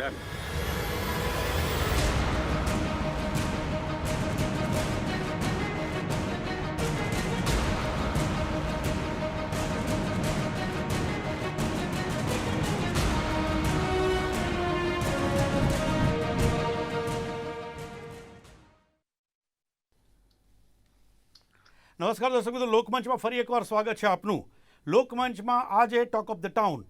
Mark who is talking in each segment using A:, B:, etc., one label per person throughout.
A: Done
B: નમસ્કાર દર્શક મિત્રો લોકમંચમાં ફરી એકવાર સ્વાગત છે આપનું લોકમંચમાં આજે talk of the town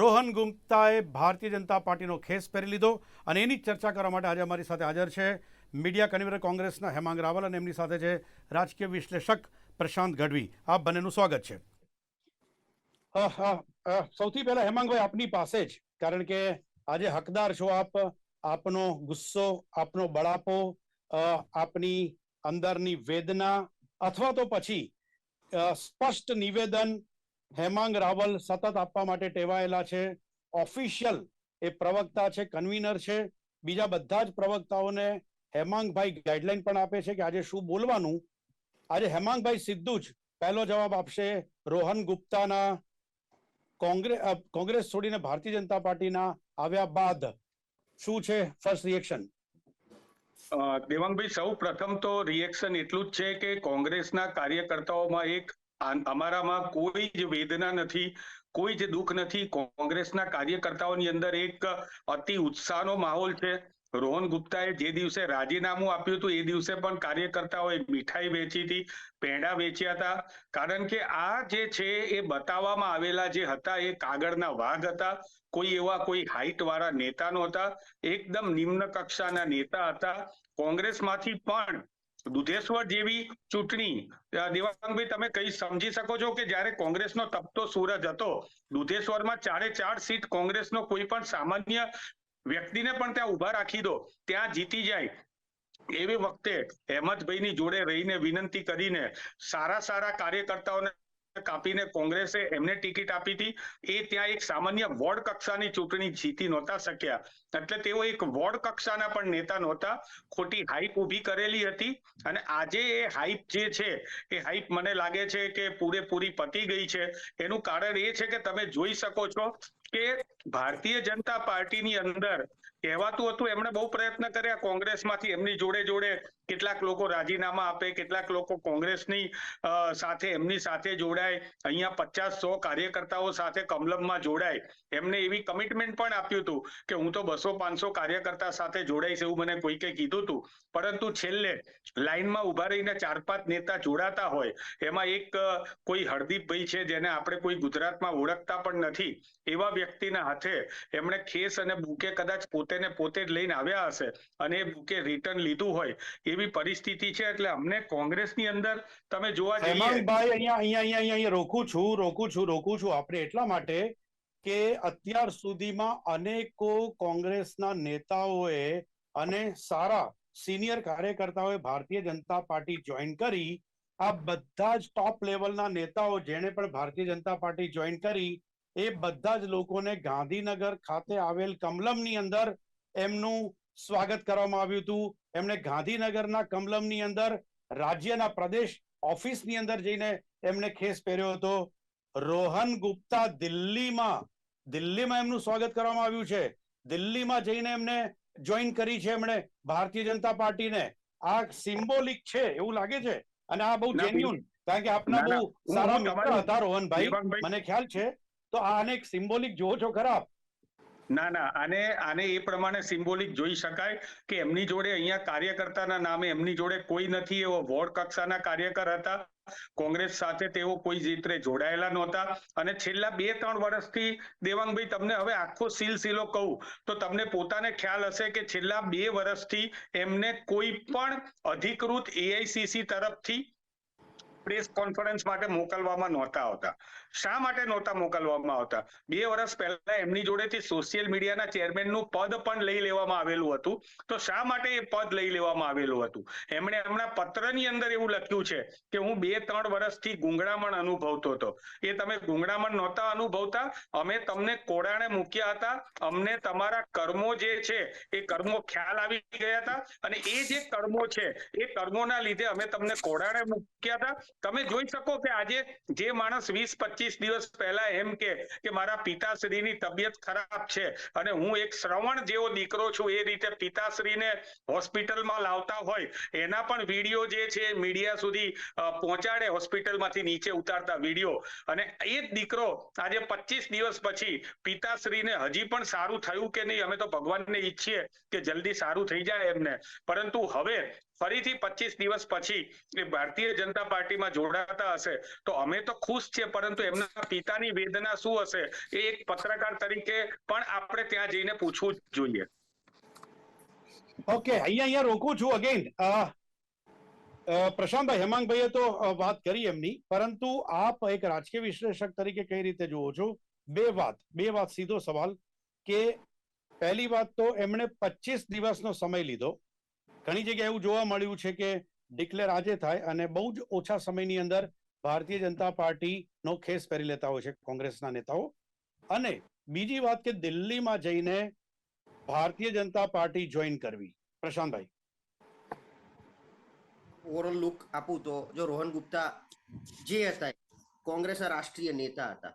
B: Rohan ગુપ્તાએ ભારતીય જનતા પાર્ટીનો ખેસ પહેરી લીધો અને એની ચર્ચા કરવા માટે આજે અમારી સાથે હાજર છે મીડિયા કન્વીનર કોંગ્રેસના હેમાંગ રાવલ અને એમની સાથે છે રાજકીય વિશ્લેષક પ્રશાંત ગઢવી. આપ બંનેનું સ્વાગત છે. સૌથી પહેલા હેમાંગભાઈ આપની પાસે જ, કારણ કે આજે હકદાર છો આપ, આપનો ગુસ્સો, આપનો બળાપો આપની અંદરની વેદના, અથવા તો પછી સ્પષ્ટ નિવેદન હેમાંગ રાવલ સતત આપવા માટે ટેવાયેલા છે. ઓફિશિયલ એ પ્રવક્તા છે કન્વીનર છે. બીજા બધા જ પ્રવક્તાઓને હેમાંગભાઈ ગાઈડલાઈન પણ આપે છે કે આજે શું બોલવાનું. આજે હેમાંગભાઈ સીધું જ પહેલો જવાબ આપશે રોહન ગુપ્તાના. કોંગ્રેસ કોંગ્રેસ છોડીને ભારતીય જનતા પાર્ટીના આવ્યા બાદ. શું છે ફર્સ્ટ રિએક્શન
A: દેવાંગભાઈ સૌ પ્રથમ તો રિએક્શન એટલું જ છે કે કોંગ્રેસના કાર્યકર્તાઓમાં એક અમારામાં કોઈ જ વેદના નથી, કોઈ જ દુઃખ નથી. કોંગ્રેસના કાર્યકર્તાઓની અંદર એક અતિ ઉત્સાહનો માહોલ છે. રોહન ગુપ્તાએ જે દિવસે રાજીનામું આપ્યું હતું, એ દિવસે પણ કાર્યકર્તાઓએ મીઠાઈ વેચી હતી, પેંડા વેચ્યા હતા. કારણ કે આ જે છે, એ બતાવવામાં આવેલા જે હતા, એ કાગળના વાઘ હતા. કોઈ એવા કોઈ હાઈટ વાળા નેતા નહોતા. એકદમ નિમ્ન કક્ષાના નેતા હતા. કોંગ્રેસમાંથી પણ દુધેશ્વર જેવી ચૂંટણી દેવાંગભાઈ, તમે કઈ સમજી શકો છો કે જ્યારે કોંગ્રેસનો તપતો સૂરજ હતો દુધેશ્વરમાં ચારે ચાર સીટ કોંગ્રેસનો કોઈ પણ સામાન્ય વ્યક્તિને પણ ત્યાં ઊભા રાખી દો, ત્યાં જીતી જાય. એવી વખતે હેમંતભાઈની જોડે રહીને વિનંતી કરીને સારા સારા કાર્યકર્તાઓને કાપીને કોંગ્રેસે એમને ટિકિટ આપી હતી. એ ત્યાં એક સામાન્ય વોર્ડ કક્ષાની ચૂંટણી જીતી નહોતા શક્યા. એટલે તેઓ એક વોર્ડ કક્ષાના પણ નેતા નહોતા. ખોટી હાઈપ ઊભી કરેલી હતી અને આજે એ હાઈપ જે છે, એ હાઈપ મને લાગે છે કે પૂરેપૂરી પતી ગઈ છે. એનું કારણ એ છે કે તમે જોઈ શકો છો કે ભારતીય જનતા પાર્ટીની અંદર કહેવાતું હતું, એમણે બહુ પ્રયત્ન કર્યા કોંગ્રેસમાંથી એમની જોડે જોડે કેટલાક લોકો રાજીનામા આપે, કેટલાક લોકો કોંગ્રેસની સાથે, એમની સાથે જોડાય. અહીંયા પચાસ સો કાર્યકર્તાઓ સાથે કમલમમાં જોડાય. એમને એવી કમિટમેન્ટ પણ આપ્યું હતું કે હું તો બસો પાંચસો કાર્યકર્તા સાથે જોડાઈશ એવું મને કોઈકે કીધું હતું પરંતુ છેલ્લે લાઈનમાં ઊભા રહીને ચાર પાંચ નેતા જોડાતા હોય, એમાં એક કોઈ હરદીપભાઈ છે જેને આપણે કોઈ ગુજરાતમાં ઓળખતા પણ નથી, એવા વ્યક્તિના હાથે એમણે ખેસ અને બુકે કદાચ પોતે ને પોતે જ લઈને આવ્યા હશે અને એ બુકે રિટર્ન લીધું હોય એવી પરિસ્થિતિ છે એટલે અમને કોંગ્રેસની અંદર તમે જોવા જઈએ
B: હેમાંગભાઈ, અહીંયા અહીંયા અહીંયા અહીંયા રોકું છું રોકું છું રોકું છું. આપણે એટલા માટે કે અત્યાર સુધીમાં અનેકો કોંગ્રેસના નેતાઓએ અને સારા સિનિયર કાર્યકર્તાઓએ ભારતીય જનતા પાર્ટી જોઈન કરી. આ બધા જ ટોપ લેવલના નેતાઓ જેણે પણ ભારતીય જનતા પાર્ટી જોઈન કરી, એ બધા જ લોકોને ગાંધીનગર ખાતે આવેલ કમલમની અંદર એમનું સ્વાગત કરવામાં આવ્યું હતું. એમણે ગાંધીનગરના કમલમની અંદર રાજ્યના પ્રદેશ ઓફિસની અંદર જઈને એમને ખેસ પહેર્યો હતો. રોહન ગુપ્તા દિલ્હીમાં દિલ્હીમાં એમનું સ્વાગત કરવામાં આવ્યું છે. દિલ્હીમાં જઈને એમને જોઈન કરી છે એમણે ભારતીય જનતા પાર્ટીને. આ સિમ્બોલિક છે એવું લાગે છે? અને આ બહુ જેન્યુન કારણ કે આપના. બહુ સારા મિત્ર હતા રોહનભાઈ. મને ખ્યાલ છે. તો આ એક સિમ્બોલિક જોવો છો ખરા આપ?
A: ના ના, આને આને એ પ્રમાણે સિમ્બોલિક જોઈ શકાય કે એમની જોડે અહીંયા કાર્યકર્તાના નામે એમની જોડે કોઈ નથી, એવો વોર્ડ કક્ષાના કાર્યકર હતા. કોંગ્રેસ સાથે તેઓ કોઈ જીતરે જોડાયેલા નહોતા. અને છેલ્લા બે ત્રણ વર્ષથી, દેવાંગભાઈ, તમને હવે આખો સિલસિલો કહું, તો તમને પોતાને ખ્યાલ હશે કે છેલ્લા બે વર્ષથી એમને કોઈ પણ અધિકૃત એઆઈસીસી તરફથી પ્રેસ કોન્ફરન્સ માટે મોકલવામાં નહોતા આવતા. શા માટે નહોતા મોકલવામાં આવતા? બે વર્ષ પહેલા એમની જોડેથી સોશિયલ મીડિયાના ચેરમેનનું પદ પણ લઈ લેવામાં આવેલું હતું. તો શા માટે એ પદ લઈ લેવામાં આવેલું હતું? એમણે એમના પત્રની અંદર એવું લખ્યું છે કે હું બે ત્રણ વર્ષથી ગુંગળામણ અનુભવતો હતો. એ તમે ગુંગળામણ નહોતા અનુભવતા? અમે તમને કોડાણે મૂક્યા હતા. અમને તમારા કર્મો જે છે એ કર્મો ખ્યાલ આવી ગયા હતા. અને એ જે કર્મો છે એ કર્મોના લીધે અમે તમને કોડાણે મૂક્યા હતા. તમે જોઈ શકો કે આજે જે માણસ વીસ પચીસ દિવસ પહેલા એમ કે કે મારા પિતાશ્રીની તબિયત ખરાબ છે અને હું એક શ્રવણ જેવો દીકરો છું, એ રીતે પિતાશ્રીને હોસ્પિટલમાં લાવતા હોય, એના પણ વીડિયો જે છે મીડિયા સુધી પહોંચાડે હોસ્પિટલમાંથી નીચે ઉતારતા વીડિયો. અને એ જ દીકરો આજે પચીસ દિવસ પછી પિતાશ્રીને હજી પણ સારું થયું કે નહીં, અમે તો ભગવાનને ઈચ્છીએ કે જલ્દી સારું થઈ જાય એમને. પરંતુ હવે ફરીથી પચીસ દિવસ પછી એ ભારતીય જનતા પાર્ટીમાં જોડાતા હશે, તો અમે તો ખુશ છીએ, પરંતુ એમના પિતાની વેદના શું હશે? એ એક પત્રકાર તરીકે પણ આપણે ત્યાં જઈને પૂછવું જ જોઈએ.
B: ઓકે, અહીંયા અહીંયા રોકું છું અગેન પ્રશાંતભાઈ, હેમાંગભાઈએ તો વાત કરી એમની, પરંતુ આપ એક રાજકીય વિશ્લેષક તરીકે કઈ રીતે જુઓ છો? બે વાત બે વાત સીધો સવાલ કે પહેલી વાત તો એમણે પચીસ દિવસનો સમય લીધો. ઘણી જગ્યાએ એવું જોવા મળ્યું છે કે ડિક્લેર આજે થાય અને બહુ જ ઓછા સમયની અંદર ભારતીય જનતા પાર્ટીનો ખેસ પહેરી લેતા હોય છે કોંગ્રેસના નેતાઓ. અને બીજી વાત કે દિલ્હીમાં જઈને ભારતીય જનતા પાર્ટી જોઈન કરવી. પ્રશાંતભાઈ.
C: ઓવરઓલ લુક આપું તો જો રોહન ગુપ્તા જે હતા કોંગ્રેસના રાષ્ટ્રીય નેતા હતા.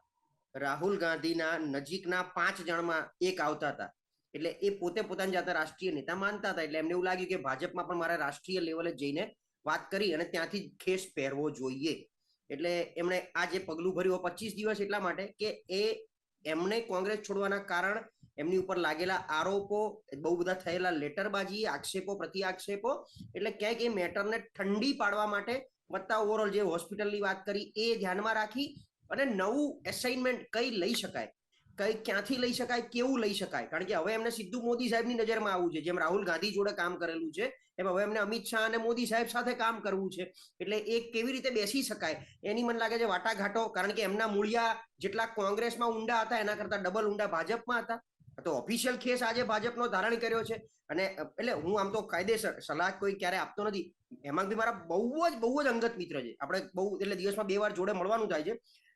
C: રાહુલ ગાંધીના નજીકના પાંચ જણમાં એક આવતા હતા. એટલે એ પોતે પોતાની જાતે રાષ્ટ્રીય નેતા માનતા હતા. એટલે એમને એવું લાગ્યું કે ભાજપમાં પણ મારે રાષ્ટ્રીય લેવલે જઈને વાત કરી અને ત્યાંથી ખેસ પહેરવો જોઈએ. એટલે એમણે આ જે પગલું ભર્યું, પચીસ દિવસ એટલા માટે કે એ એમને કોંગ્રેસ છોડવાના કારણ, એમની ઉપર લાગેલા આરોપો, બહુ બધા થયેલા લેટરબાજી, આક્ષેપો પ્રતિ આક્ષેપો એટલે ક્યાંક એ મેટરને ઠંડી પાડવા માટે વત્તા ઓવરઓલ જે હોસ્પિટલની વાત કરી એ ધ્યાનમાં રાખી અને નવું એસાઇનમેન્ટ કઈ લઈ શકાય. કઈ ક્યાંથી લઈ શકાય, કેવું લઈ શકાય? કારણ કે હવે એમને સીધું મોદી સાહેબની નજરમાં આવવું છે. જેમ રાહુલ ગાંધી જોડે કામ કરેલું છે, એમ હવે એમને અમિત શાહ અને મોદી સાહેબ સાથે કામ કરવું છે. એટલે એ કેવી રીતે બેસી શકાય? એની મને લાગે છે વાટાઘાટો, કારણ કે એમના મૂળિયા જેટલા કોંગ્રેસમાં ઊંડા હતા, એના કરતા ડબલ ઊંડા ભાજપમાં હતા. તો ઓફિશિયલ કેસ આજે ભાજપનો ધારણ કર્યો છે. અને, એટલે હું આમ તો કાયદેસર સલાહ કોઈ ક્યારે આપતો નથી. હેમાંગભાઈ મારા બહુ જ બહુ જ અંગત મિત્ર છે. આપણે બહુ, એટલે દિવસમાં બે વાર જોડે મળવાનું થાય છે.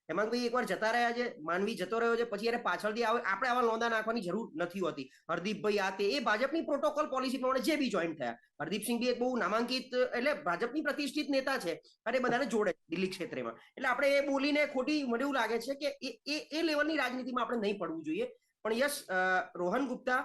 C: હેમાંગભાઈ એકવાર જતા રહ્યા છે, માનવી જતો રહ્યો છે, પછી એને પાછળથી આવે, આપણે આવા લોંદા નાખવાની જરૂર નથી હોતી. હરદીપભાઈ આ તે, એ ભાજપની પ્રોટોકોલ પોલિસી પ્રમાણે જે બી જોઈન થયા. હરદીપસિંહ એક બહુ નામાંકિત, એટલે ભાજપની પ્રતિષ્ઠિત નેતા છે, અને બધાને જોડે દિલ્હી ક્ષેત્રમાં. એટલે આપણે એ બોલીને ખોટી, મને એવું લાગે છે કે એ એ એ લેવલની રાજનીતિમાં આપણે નહીં પડવું જોઈએ. પણ યસ રોહન ગુપ્તા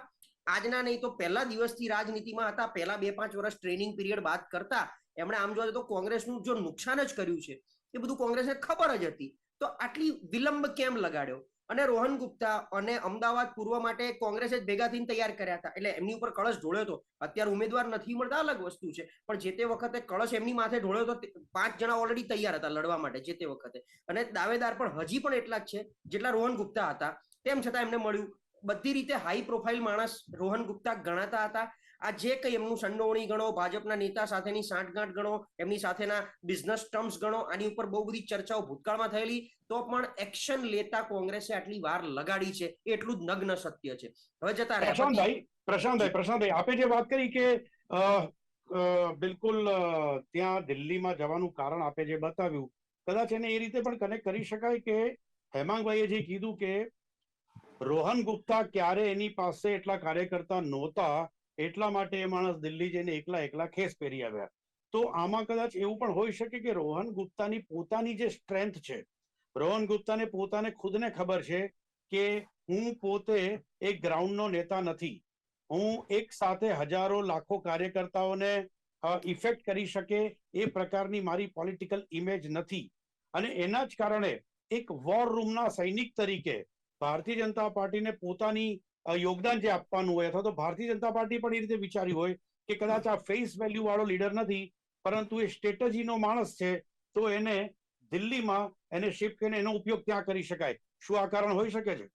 C: આજના નહીં તો પહેલા દિવસથી રાજનીતિમાં હતા. પહેલા બે પાંચ વર્ષ ટ્રેનિંગ પીરિયડ બાદ કરતા. એમણે આમ જોવા તો કોંગ્રેસનું જો નુકસાન જ કર્યું છે, એ બધું કોંગ્રેસને ખબર જ હતી. તો આટલી વિલંબ કેમ લગાડ્યો? અને રોહન ગુપ્તા અને અમદાવાદ પૂર્વ માટે કોંગ્રેસે જ ભેગા થઈને તૈયાર કર્યા હતા. એટલે એમની ઉપર કળશ ઢોળ્યો હતો. અત્યારે ઉમેદવાર નથી મળતા અલગ વસ્તુ છે. પણ જે તે વખતે કળશ એમની માથે ઢોળ્યો હતો પાંચ જણા ઓલરેડી તૈયાર હતા લડવા માટે જે તે વખતે. અને દાવેદાર પણ હજી પણ એટલા જ છે જેટલા રોહન ગુપ્તા હતા. તેમ છતાં એમને મળ્યું. બધી રીતે હાઈ પ્રોફાઇલ માણસ રોહન ગુપ્તા ગણાતા હતા. આ જે કંઈ એમનું સંડોવણી ગણો ભાજપના નેતા સાથેની સાંઠગાંઠ ગણો એમની સાથેના બિઝનેસ ટર્મ્સ ગણો આની ઉપર બહુ બધી ચર્ચાઓ ભૂતકાળમાં થયેલી તો પણ એક્શન લેતા કોંગ્રેસે આટલી વાર લગાડી છે એટલું જ નગ્ન સત્ય છે. હવે જતા
B: પ્રશાંતભાઈ પ્રશાંતભાઈ પ્રશાંતભાઈ આપે જે વાત કરી કે બિલકુલ ત્યાં દિલ્હીમાં જવાનું કારણ આપે જે બતાવ્યું કદાચ એને એ રીતે પણ કનેક્ટ કરી શકાય કે હેમાંગભાઈએ જે કીધું કે રોહન ગુપ્તા ક્યારે એની પાસે એટલા કાર્યકર્તા નહોતા એટલા માટે એ માણસ દિલ્હી જઈને એકલા એકલા ખેસ પહેરી આવ્યા. તો આમાં કદાચ એવું પણ હોઈ શકે કે રોહન ગુપ્તાની પોતાની જે સ્ટ્રેન્થ છે, રોહન ગુપ્તાને પોતાને ખુદને ખબર છે કે હું પોતે એક ગ્રાઉન્ડનો નેતા નથી. હું એક સાથે હજારો લાખો કાર્યકર્તાઓને ઇફેક્ટ કરી શકે એ પ્રકારની મારી પોલિટિકલ ઇમેજ નથી. અને એના જ કારણે એક વોર રૂમના સૈનિક તરીકે ભારતીય જનતા પાર્ટીને પોતાની યોગદાન જે આપવાનું હોય અથવા તો ભારતીય જનતા પાર્ટી પણ એ રીતે વિચાર્યું હોય કે કદાચ આ ફેસ વેલ્યુ વાળો લીડર નથી, પરંતુ એ સ્ટ્રેટેજીનો માણસ છે, તો એને દિલ્હીમાં એને શિફ્ટ કરીને એનો ઉપયોગ ત્યાં કરી શકાય. શું આ કારણ હોઈ શકે છે?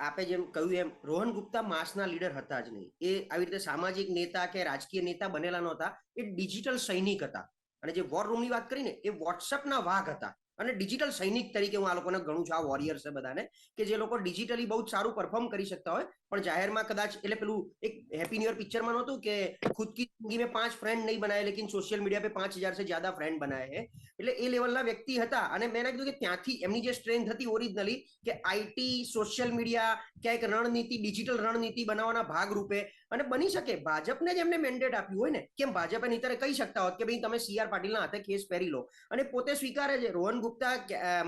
C: આપે જેમ કહ્યું એમ, રોહન ગુપ્તા માસના લીડર હતા જ નહીં. એ આવી રીતે સામાજિક નેતા કે રાજકીય નેતા બનેલા નહોતા, એ ડિજિટલ સૈનિક હતા. અને જે વોર રૂમની વાત કરીને એ વોટ્સઅપના વાઘ હતા. અને ડિજિટલ સૈનિક તરીકે હું આ લોકોને ગણું છું, આ વોરિયર્સ છે બધાને, કે જે લોકો ડિજિટલી બહુ સારું પરફોર્મ કરી શકતા હોય, પણ જાહેરમાં કદાચ, એટલે પેલું એક હેપી ન્યુ પિક્ચરમાં નહોતું કે ખુદ કી જિંદગી મેં પાંચ ફ્રેન્ડ નહીં બનાવે લેકિન સોશિયલ મીડિયા પે પાંચ હજાર સે જ્યાદા ફ્રેન્ડ બનાવે હે. એટલે એ લેવલના વ્યક્તિ હતા, અને મેં કીધું કે ત્યાંથી એમની જે સ્ટ્રેન્થ હતી ઓરિજિનલી કે આઈટી સોશિયલ મીડિયા ક્યાંક રણનીતિ ડિજિટલ રણનીતિ બનાવવાના ભાગ રૂપે અને બની શકે. ભાજપને જ એમને મેન્ડેટ આપ્યું હોય ને કેમ ભાજપે નીતરે કહી શકતા હોત કે ભાઈ તમે સીઆર પાટીલના હાથે કેસ પહેરી લો. અને પોતે સ્વીકારે છે. રોહન ગુપ્તા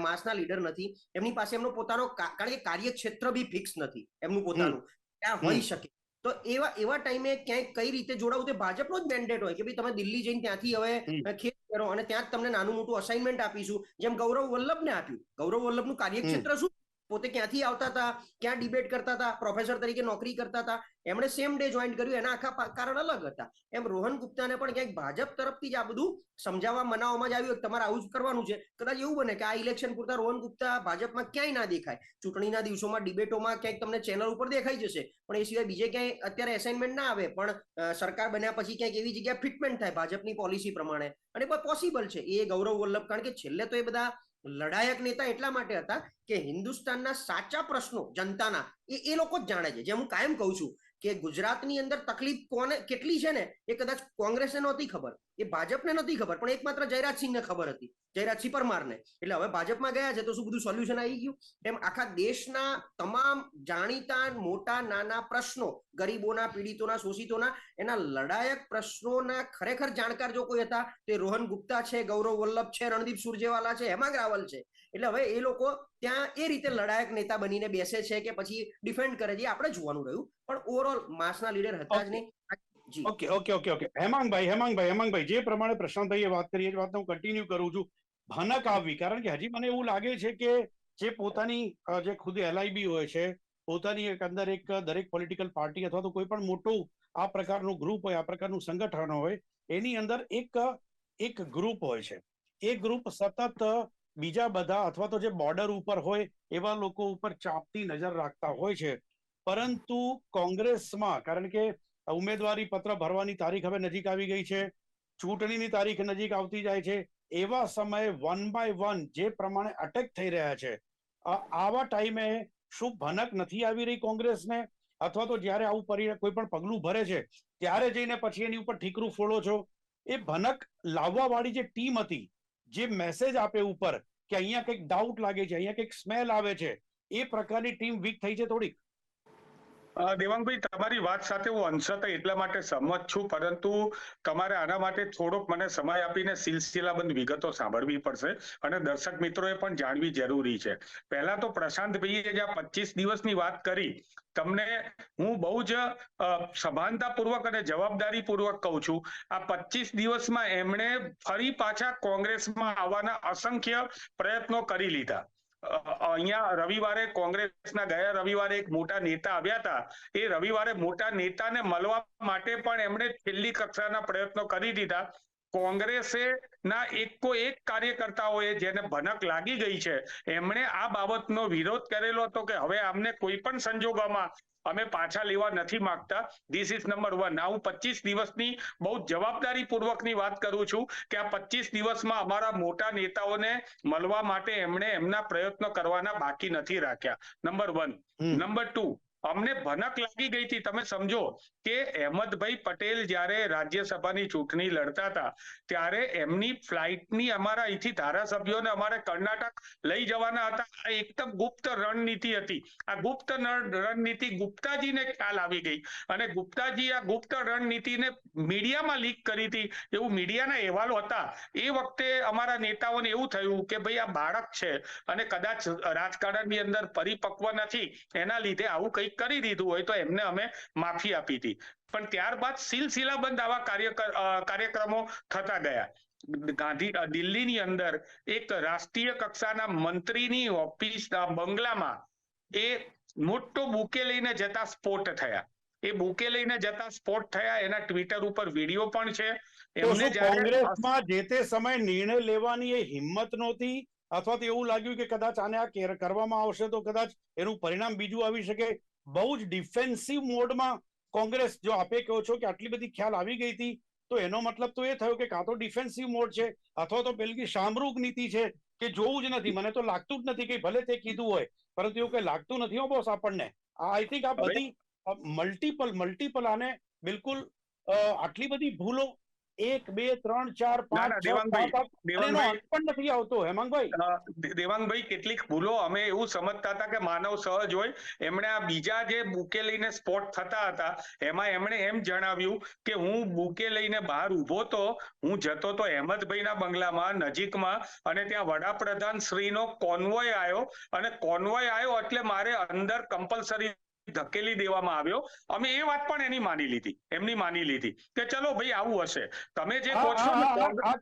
C: માસના લીડર નથી. એમની પાસે એમનો પોતાનો કારણ કે કાર્યક્ષેત્ર બી ફિક્સ નથી એમનું પોતાનું. ત્યાં હોઈ શકે. તો એવા એવા ટાઈમે ક્યાંક કઈ રીતે જોડાવું તે ભાજપનો જ મેન્ડેટ હોય કે ભાઈ તમે દિલ્હી જઈને ત્યાંથી હવે. ખેત કરો. અને ત્યાં જ તમને નાનું મોટું અસાઇનમેન્ટ આપીશું. જેમ ગૌરવ વલ્લભને આપ્યું. ગૌરવ વલ્લભનું કાર્યક્ષેત્ર શું પોતે ક્યાંથી આવતા હતા, ક્યાં ડિબેટ કરતા હતા પ્રોફેસર તરીકે નોકરી કરતા હતા, એમણે સેમ ડે જોઈન કર્યું, એના આખા કારણ અલગ હતા. એમ રોહન ગુપ્તાને પણ ક્યાંક ભાજપ તરફથી જ આ બધું સમજાવવા, મનાવવામાં જ આવ્યું તમારે આવું જ કરવાનું છે. કદાચ એવું બને કે આ ઇલેક્શન પૂરતા રોહન ગુપ્તા ભાજપમાં ક્યાંય ના દેખાય. ચૂંટણીના દિવસોમાં ડિબેટોમાં ક્યાંક તમને ચેનલ ઉપર દેખાઈ જશે. પણ એ સિવાય બીજે ક્યાંય અત્યારે એસાઇનમેન્ટ ના આવે, પણ સરકાર બન્યા પછી ક્યાંક એવી જગ્યાએ ફિટમેન્ટ થાય ભાજપની પોલિસી પ્રમાણે. અને પોસિબલ છે. એ ગૌરવ વલ્લભ, કારણ કે છેલ્લે તો એ બધા લડાયક નેતા એટલા માટે હતા કે હિન્દુસ્તાનના સાચા પ્રશ્નો જનતાના એ એ લોકો જ જાણે છે. જેમ હું કાયમ કહું છું કે ગુજરાતની અંદર તકલીફ કોને, કેટલી છે ને, એ કદાચ કોંગ્રેસને નહોતી ખબર, એ ભાજપને નહોતી ખબર, પણ એકમાત્ર જયરાજસિંહને ખબર હતી જયરાજસિંહ પરમારને એટલે હવે ભાજપમાં ગયા છે તો શું બધું સોલ્યુશન આવી ગયું? એમ આખા દેશના તમામ જાણીતા મોટા નાના પ્રશ્નો, ગરીબોના, પીડિતોના, શોષિતોના, એના લડાયક પ્રશ્નોના ખરેખર જાણકાર જો કોઈ હતા, તે રોહન ગુપ્તા છે, ગૌરવ વલ્લભ છે, રણદીપ સુરજેવાલા છે હેમાંગ રાવલ છે. એટલે હવે એ લોકો ત્યાં એ રીતે લડાયક નેતા બનીને બેસે છે કે પછી ડિફેન્ડ કરે છે આપણે જોવાનું રહ્યું. પણ ઓવરઓલ માસના લીડર હતા જ નહીં.
B: ઓકે ઓકે ઓકે ઓકે હેમાંગભાઈ હેમાંગભાઈ હેમાંગભાઈ જે પ્રમાણે પ્રશાંતભાઈએ વાત કરી એ જ વાતને હું કન્ટિન્યુ કરું છું. ભનક આવવી કારણ કે હજી મને એવું લાગે છે કે જે પોતાની જે ખુદ એલઆઈબી હોય છે પોતાની એક અંદર એક દરેક પોલિટિકલ પાર્ટી અથવા તો કોઈ પણ મોટું આ પ્રકારનું ગ્રુપ હોય આ પ્રકારનું સંગઠન હોય એની અંદર એક એક ગ્રુપ હોય છે. એ ગ્રુપ સતત બીજા બધા અથવા તો જે બોર્ડર ઉપર હોય, એવા લોકો ઉપર ચાંપતી નજર રાખતા હોય છે. પરંતુ કોંગ્રેસમાં, કારણ કે ઉમેદવારી પત્ર ભરવાની તારીખ હવે નજીક આવી ગઈ છે, ચૂંટણીની તારીખ નજીક આવતી જાય છે, એવા સમયે વન બાય વન જે પ્રમાણે અટેક થઈ રહ્યા છે. આવા ટાઈમે શું ભનક નથી આવી રહી કોંગ્રેસને? અથવા તો જ્યારે આવું પરી, કોઈ પણ પગલું ભરે છે, ત્યારે જઈને પછી એની ઉપર ઠીકરું ફોડો છો? એ ભનક લાવવા વાળી જે ટીમ હતી જે મેસેજ આપે ઉપર કે અહીંયા કંઈક ડાઉટ લાગે છે, અહીંયા કંઈક સ્મેલ આવે છે, એ પ્રકારની ટીમ વીક થઈ છે થોડીક.
A: દેવાંગભાઈ, તમારી વાત સાથે હું અંશત એટલા માટે સહમત છું, પરંતુ તમારે આના માટે થોડોક મને સમય આપીને સિલસિલાબંધ વિગતો સાંભળવી પડશે અને દર્શક મિત્રોએ પણ જાણવી જરૂરી છે. પહેલા તો પ્રશાંતભાઈએ જે આ પચીસ દિવસની વાત કરી, તમને હું બહુ જ સભાનતાપૂર્વક અને જવાબદારીપૂર્વક કહું છું, આ પચીસ દિવસમાં એમણે ફરી પાછા કોંગ્રેસમાં આવવાના અસંખ્ય પ્રયત્નો કરી લીધા. અહીંયા રવિવારે કોંગ્રેસના ગયા રવિવારે એક મોટા નેતા આવ્યા હતા. એ રવિવારે મોટા નેતાને મળવા માટે પણ એમણે છેલ્લી કક્ષાના પ્રયત્નો કરી દીધા. કોંગ્રેસે ના એકો એક કાર્યકર્તાઓએ જેને ભનક લાગી ગઈ છે એમણે આ બાબતનો વિરોધ કરેલો હતો કે હવે આમને કોઈ પણ સંજોગોમાં અમે પાછા લેવા નથી માંગતા. ધીસ ઇઝ નંબર વન આ હું પચીસ દિવસની બહુ જવાબદારી પૂર્વકની વાત કરું છું કે આ પચીસ દિવસમાં અમારા મોટા નેતાઓને મળવા માટે એમણે એમના પ્રયત્નો કરવાના બાકી નથી રાખ્યા. નંબર વન નંબર ટુ અમને ભનક લાગી ગઈ હતી. તમે સમજો કે અહેમદભાઈ પટેલ જ્યારે રાજ્યસભાની ચૂંટણી લડતા હતા, ત્યારે એમની ફ્લાઇટની અમારા અહીંથી ધારાસભ્યોને અમારે કર્ણાટક લઈ જવાના હતા. આ એકદમ ગુપ્ત રણનીતિ હતી. આ ગુપ્ત રણનીતિ ગુપ્તાજીને ખ્યાલ આવી ગઈ અને ગુપ્તાજી આ ગુપ્ત રણનીતિને મીડિયામાં લીક કરી હતી. એવું મીડિયાના અહેવાલો હતા. એ વખતે અમારા નેતાઓને એવું થયું કે ભાઈ આ બાળક છે અને કદાચ રાજકારણની અંદર પરિપક્વ નથી. એના લીધે આવું કંઈક કરી દીધું હોય તો એમને અમે માફી આપી હતી. પણ ત્યારબાદ સિલસિલાબંધ આવા કાર્યકર કાર્યક્રમો થતા ગયા. ગાંધી દિલ્હીની અંદર એક રાષ્ટ્રીય કક્ષાના મંત્રીની ઓફિસ બંગલામાં એ મોટો બુકે લઈને જતા સ્ફોટ થયા. એ બુકે લઈને જતા સ્પોટ થયા. એના ટ્વિટર ઉપર વીડિયો પણ છે. એમને
B: કોંગ્રેસમાં જે તે સમય નિર્ણય લેવાની એ હિંમત નહોતી? અથવા તો એવું લાગ્યું કે કદાચ આને આ કેર- કરવામાં આવશે તો કદાચ એનું પરિણામ બીજું આવી શકે? બહુ જ ડિફેન્સિવ મોડમાં કોંગ્રેસ જો આપે કહો છો કે આટલી બધી ખ્યાલ આવી ગઈ હતી, તો એનો મતલબ તો એ થયો કે કાં તો ડિફેન્સિવ મોડ છે, અથવા તો પેલી શામરૂક નીતિ છે, કે જોવું જ નથી. મને તો લાગતું જ નથી કે ભલે તે કીધું હોય, પરંતુ એવું કઈ લાગતું નથી હો બોસ આપણને. આઈ થિંક આ બધી મલ્ટિપલ મલ્ટિપલ આને બિલકુલ આટલી બધી ભૂલો એક બે ત્રણ ચાર પાંચ પણ નથી આવતો હેમાંગભાઈ.
A: દેવાંગભાઈ કેટલીક ભૂલો અમે એવું સમજતા હતા કે માનવ સહજ હોય. એમણે આ બીજા જે બુકે લઈને સ્પોટ થતા હતા એમાં એમણે એમ જણાવ્યું કે હું બુકે લઈને બહાર ઊભો તો હું જતો તો અહેમદભાઈના બંગલામાં નજીકમાં અને ત્યાં વડાપ્રધાન શ્રીનો કોન્વોય આવ્યો. અને કોન્વોય આવ્યો એટલે મારે અંદર કમ્પલસરી ધકેલી દેવામાં આવ્યો. અમે એ વાત પણ એની માની લીધી. એમની માની લીધી કે ચલો ભાઈ આવું હશે. તમે જે કહો છો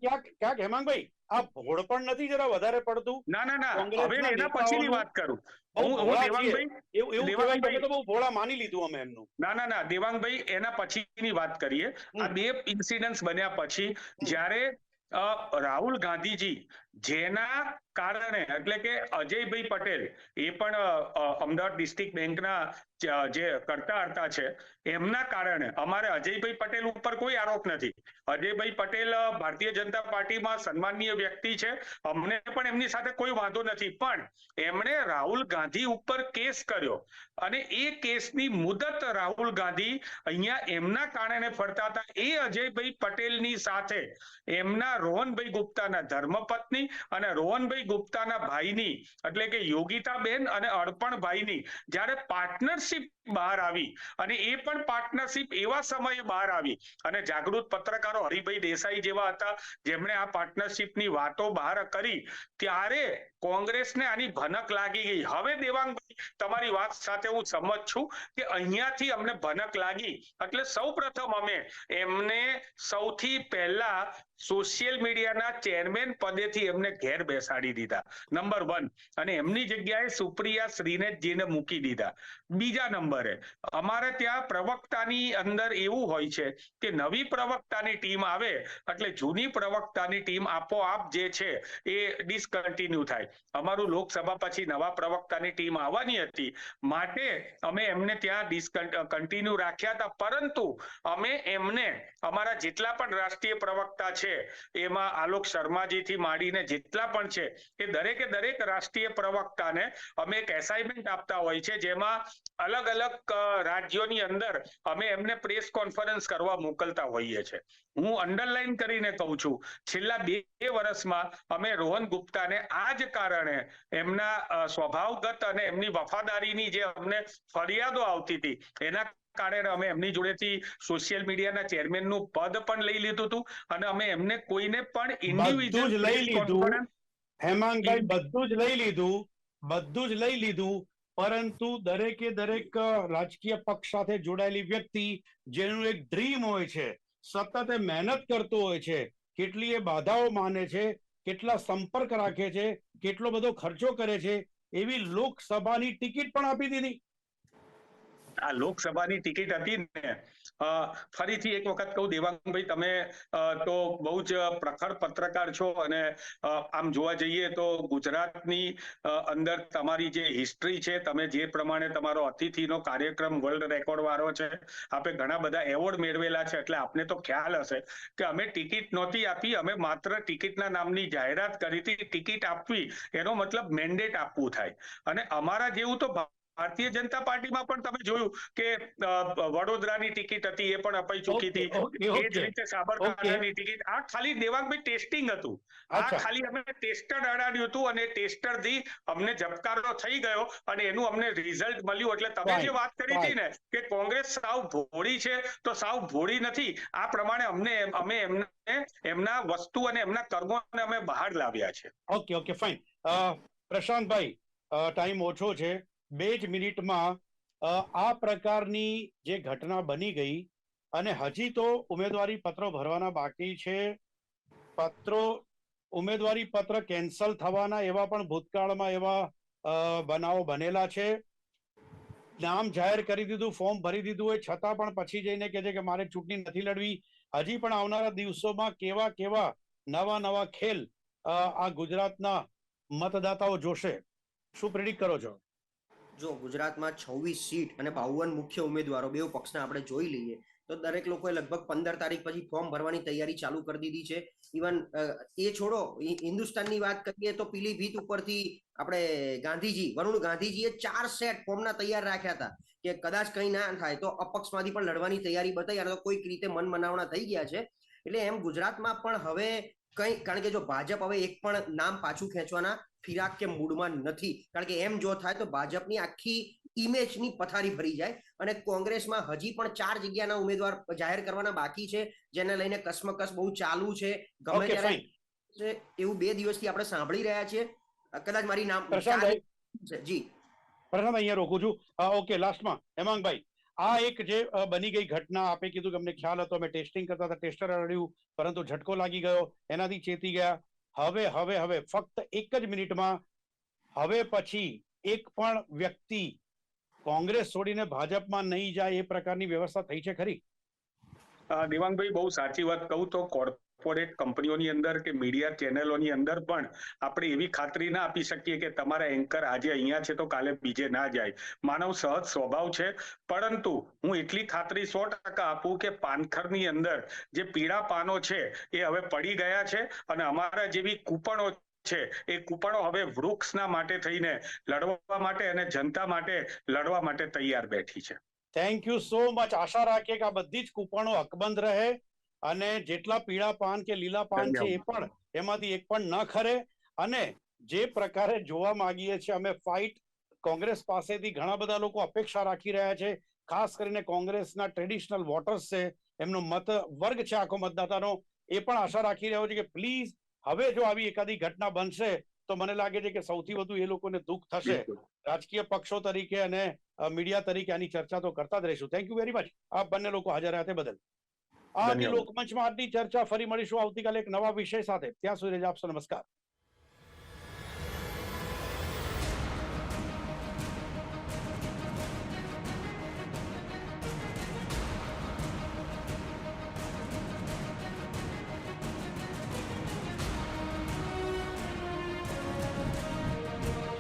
B: ક્યાંક ક્યાંક હેમાંગભાઈ આ ભોળ પણ નથી જરા વધારે પડતું?
A: ના ના ના. હવે એના પછીની વાત કરું. હું હું દેવાંગભાઈ
B: એવું એવું
A: દેવાંગભાઈ-
B: તો બહુ ભોળા માની લીધું અમે એમનું.
A: ના ના ના. દેવાંગભાઈ એના પછીની વાત કરીએ. આ બે ઇન્સિડન્ટ્સ બન્યા પછી જ્યારે રાહુલ ગાંધીજી જેના કારણે, એટલે કે અજયભાઈ પટેલ, એ પણ અમદાવાદ ડિસ્ટ્રિક્ટ બેંકના જે કરતા હતા છે, એમના કારણે અમારે અજયભાઈ પટેલ ઉપર કોઈ આરોપ નથી. અજયભાઈ પટેલ ભારતીય જનતા પાર્ટીમાં સન્માનીય વ્યક્તિ છે. અમને પણ એમની સાથે કોઈ વાંધો નથી. પણ એમણે રાહુલ ગાંધી ઉપર કેસ કર્યો. અને એ કેસની મુદત રાહુલ ગાંધી અહીંયા એમના કારણે ફરતા હતા. એ અજયભાઈ પટેલની સાથે એમના રોહનભાઈ ગુપ્તાના ધર્મપત્ની અને રોહનભાઈ ગુપ્તાના ભાઈની એટલે કે યોગિતાબેન અને અર્પણભાઈની જ્યારે પાર્ટનરશિપ બહાર આવી અને એ પણ પાર્ટનરશિપ એવા સમયે બહાર આવી. અને જાગૃત પત્રકારો હરિભાઈ દેસાઈ જેવા હતા, જેમણે આ પાર્ટનરશિપની વાતો બહાર કરી, ત્યારે કોંગ્રેસને આની ભનક લાગી ગઈ. હવે દેવાંગભાઈ, તમારી વાત સાથે હું સંમત છું કે અહીંયાથી અમને ભનક લાગી. એટલે સૌપ્રથમ અમે એમને સૌથી પહેલા સોશિયલ મીડિયાના ચેરમેન પદેથી એમને ઘેર બેસાડી દીધા. નંબર વન અને એમની જગ્યાએ સુપ્રિયા શ્રીનેથજીને મૂકી દીધા. બીજા નંબરે અમારે ત્યાં પ્રવક્તાની અંદર એવું હોય છે કે નવી પ્રવક્તાની ટીમ આવે એટલે જૂની પ્રવક્તાની ટીમ આપોઆપ જે છે એ ડિસકન્ટિન્યુ થાય. અમારું લોકસભા પછી નવા પ્રવક્તાની ટીમ આવવાની હતી. માટે અમે એમને ત્યાં ડિસકન્ટિન્યુ રાખ્યા હતા. પરંતુ અમે એમને, અમારા જેટલા પણ રાષ્ટ્રીય પ્રવક્તા છે, એમાં આલોક શર્માજીથી માંડીને જેટલા પણ છે, એ દરેકે દરેક રાષ્ટ્રીય પ્રવક્તાને અમે એક એસાઇનમેન્ટ આપતા હોય છે, જેમાં અલગ અલગ અ, રાજ્યોની અંદર અમે એમને પ્રેસ કોન્ફરન્સ કરવા મોકલતા હોઈએ છે. હું અંડરલાઈન કરીને કહું છું છેલ્લા બે વર્ષમાં અમે રોહન ગુપ્તાને આ જ કારણે એમના સ્વભાવગત અને એમની વફાદારીની જે અમને ફરિયાદો આવતી હતી એના કારણે અમે એમની જોડેથી સોશિયલ મીડિયાના ચેરમેનનું પદ પણ લઈ લીધું હતું અને અમે એમને કોઈને પણ
B: બધું લઈ લીધું.
A: ઇન્ડિવિજ્યુઅલ
B: હેમાંગભાઈ બધું જ લઈ લીધું. બધું જ લઈ લીધું. પરંતુ દરેકે દરેક રાજકીય પક્ષ સાથે જોડાયેલી વ્યક્તિ જેનું એક ડ્રીમ હોય છે, સતત મહેનત કરતો હોય છે, કેટલી એ બાધાઓ માને છે, કેટલા સંપર્ક રાખે છે, કેટલો બધો ખર્ચો કરે છે, એવી લોકસભાની ટિકિટ પણ આપી દીધી.
A: આ લોકસભાની ટિકિટ હતી ને ફરીથી એક વખત કહું, દેવાંગભાઈ, તમે તો બહુ જ પ્રખર પત્રકાર છો અને આમ જોવા જઈએ તો ગુજરાતની અંદર તમારી જે હિસ્ટ્રી છે, તમે જે પ્રમાણે તમારો અતિથિનો કાર્યક્રમ વર્લ્ડ રેકોર્ડ વાળો છે, આપે ઘણા બધા એવોર્ડ મેળવેલા છે, એટલે આપને તો ખ્યાલ હશે કે અમે ટિકિટ નહોતી આપી, અમે માત્ર ટિકિટના નામની જાહેરાત કરી હતી ટિકિટ આપવી, એનો મતલબ મેન્ડેટ આપવું થાય. અને અમારા જેવું તો ભારતીય જનતા પાર્ટીમાં પણ તમે જોયું કે વડોદરાની ટિકિટ હતી એ પણ અપાઈ ચૂકી હતી. એ જ રીતે સાબરકાંઠાની ટિકિટ. આ ખાલી દેવાંગભાઈ ટેસ્ટિંગ હતું. આ ખાલી અમે ટેસ્ટર અડાડ્યું હતું અને ટેસ્ટરથી અમને જબકારો થઈ ગયો અને એનું અમને રિઝલ્ટ મળ્યું. એટલે તમે જે વાત કરી હતી ને કે કોંગ્રેસ સાવ ભોળી છે તો સાવ ભોળી નથી. આ પ્રમાણે અમને અમે એમને એમના વસ્તુ અને એમના કર્મોને અમે બહાર લાવ્યા છે.
B: Okay okay fine. Prashantbhai time ઓછો છે. બે જ મિનિટમાં આ પ્રકારની જે ઘટના બની ગઈ, અને હજી તો ઉમેદવારી પત્રો ભરવાના બાકી છે. પત્રો, ઉમેદવારી પત્ર કેન્સલ થવાના એવા પણ ભૂતકાળમાં એવા બનાવો બનેલા છે. નામ જાહેર કરી દીધું, ફોર્મ ભરી દીધું હોય, છતાં પણ પછી જઈને કહે છે કે મારે ચૂંટણી નથી લડવી. હજી પણ આવનારા દિવસોમાં કેવા કેવા નવા નવા ખેલ આ ગુજરાતના મતદાતાઓ જોશે. શું પ્રેડિક્ટ કરો છો?
C: જો ગુજરાતમાં છવ્વીસ સીટ અને બાવન મુખ્ય ઉમેદવારો બે પક્ષના આપણે જોઈ લઈએ, તો દરેક લોકોએ લગભગ પંદર તારીખ પછી ફોર્મ ભરવાની તૈયારી ચાલુ કરી દીધી છે. ઇવન એ છોડો હિન્દુસ્તાનની વાત કરીએ તો પીલીભીત ઉપરથી આપણે ગાંધીજી, વરુણ ગાંધીજીએ ચાર સેટ ફોર્મના તૈયાર રાખ્યા હતા કે કદાચ કંઈ ના થાય તો અપક્ષમાંથી પણ લડવાની તૈયારી બતાવી અને કોઈક રીતે મન મનાવણા થઈ ગયા છે. એટલે એમ ગુજરાતમાં પણ હવે કંઈ, કારણ કે જો ભાજપ હવે એક પણ નામ પાછું ખેંચવાના ફિરાક કે મૂડમાં નથી. કારણ કે એમ જો થાય તો ભાજપની આખી ઇમેજની પથારી ભરી જાય અને કોંગ્રેસમાં હજી પણ ચાર જગ્યાના ઉમેદવાર જાહેર કરવાના બાકી છે જેને લઈને કસમકસ બહુ ચાલુ છે. ગમે ત્યારે એવું બે દિવસથી આપણે સાંભળી રહ્યા છીએ. કદાચ મારી નામ જી.
B: પ્રથમ અહીંયા રોકું છું. ઓકે લાસ્ટમાં હેમાંગભાઈ આ એક જે બની ગઈ ઘટના આપે કીધું કે અમને ખ્યાલ હતો અમે ટેસ્ટિંગ કરતા હતા ટેસ્ટર અડ્યું પરંતુ ઝટકો લાગી ગયો એનાથી ચેતી ગયા. હવે હવે હવે, ફક્ત એક જ મિનિટમાં. હવે પછી એક પણ વ્યક્તિ કોંગ્રેસ છોડીને ભાજપમાં નહીં જાય એ પ્રકારની વ્યવસ્થા થઈ છે ખરી?
A: દેવાંગભાઈ બહુ સાચી વાત કહું તો કોર્પોરેટ કંપનીઓની અંદર કે મીડિયા ચેનલોની અંદર પણ આપણે એવી ખાતરી ના આપી શકીએ કે તમારા એન્કર આજે અહીંયા છે તો કાલે બીજે ના જાય. માનવ સહજ સ્વભાવ છે. પરંતુ હું એટલી ખાતરી સો ટકા આપું કે પાનખરની અંદર જે પીળા પાનો છે એ હવે પડી ગયા છે અને અમારા જેવી કૂપણો છે એ કૂપણો હવે વૃક્ષના માટે થઈને લડવા માટે અને જનતા માટે લડવા માટે તૈયાર બેઠી છે.
B: થેન્ક યુ સો મચ આશા રાખીએ કે આ બધી જ કૂપણો અકબંધ રહે. અને જેટલા પીળા પાન કે લીલા પાન છે એ પણ એમાંથી એક પણ ન ખરે. અને જે પ્રકારે જોવા માંગીએ છીએ અમે ફાઇટ કોંગ્રેસ પાસેથી ઘણા બધા લોકો અપેક્ષા રાખી રહ્યા છે. ખાસ કરીને કોંગ્રેસના ટ્રેડિશનલ વોટર્સ છે એમનો મત વર્ગ છે આખો મતદાતાનો એ પણ આશા રાખી રહ્યો છે કે પ્લીઝ હવે જો આવી એકાદી ઘટના બનશે તો મને લાગે છે કે સૌથી વધુ એ લોકોને દુઃખ થશે. રાજકીય પક્ષો તરીકે અને મીડિયા તરીકે આની ચર્ચા તો કરતા જ રહીશું. થેન્ક યુ વેરી મચ આપ બંને લોકો હાજર રહ્યા તે બદલ. આ. લોકમંચમાં આજની ચર્ચા ફરી મળીશું. આવતીકાલે એક નવા વિષય સાથે. ત્યાં સુધી રજા નમસ્કાર.